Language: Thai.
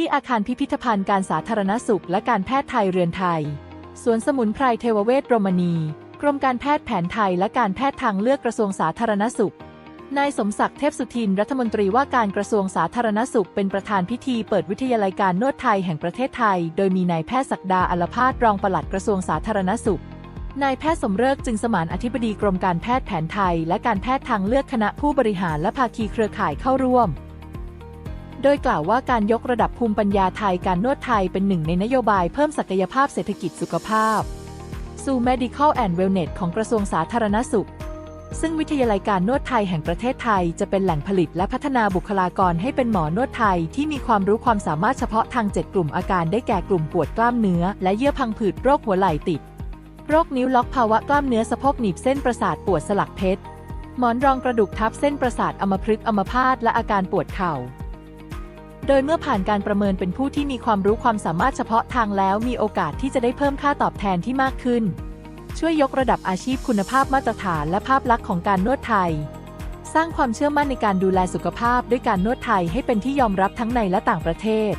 ที่อาคารพิพิธภัณฑ์การสาธารณสุขและการแพทย์ไทยเรือนไทย สวนสมุนไพรเทวเวชโรมนีกรมการแพทย์แผนไทยและการแพทย์ทางเลือกกระทรวงสาธารณสุข นายสมศักดิ์เทพสุทินรัฐมนตรีว่าการกระทรวงสาธารณสุข เป็นประธานพิธีเปิดวิทยาลัยการนวดไทยแห่งประเทศไทย โดยมีนายแพทย์ศักดาอัลพาสรองปลัดกระทรวงสาธารณสุข นายแพทย์สมเริกจึงสมานอธิบดีกรมการแพทย์แผนไทย และการแพทย์ทางเลือกคณะผู้บริหารและภาคีเครือข่ายเข้าร่วม โดยกล่าวว่าการยกระดับภูมิปัญญาไทยการนวดไทยเป็นหนึ่งในนโยบายเพิ่มศักยภาพเศรษฐกิจสุขภาพ สู่ Medical and Wellness ของกระทรวงสาธารณสุข ซึ่งวิทยาลัยการนวดไทยแห่งประเทศไทยจะเป็นแหล่งผลิตและพัฒนาบุคลากรให้เป็นหมอนวดไทยที่มีความรู้ความสามารถเฉพาะทาง 7 กลุ่มอาการได้แก่กลุ่มปวดกล้ามเนื้อ และเยื่อพังผืดโรคหัวไหล่ติด โรคนิ้วล็อกภาวะกล้ามเนื้อสะโพกหนีบเส้นประสาทปวดสลักเพชรหมอนรองกระดูกทับเส้นประสาทอัมพฤกษ์อัมพาตและอาการปวดเข่า โดยเมื่อผ่านการประเมินเป็นผู้ที่มีความรู้ความสามารถเฉพาะทางแล้วมีโอกาสที่จะได้เพิ่มค่าตอบแทนที่มากขึ้น ช่วยยกระดับอาชีพคุณภาพมาตรฐานและภาพลักษณ์ของการนวดไทย สร้างความเชื่อมั่นในการดูแลสุขภาพด้วยการนวดไทยให้เป็นที่ยอมรับทั้งในและต่างประเทศ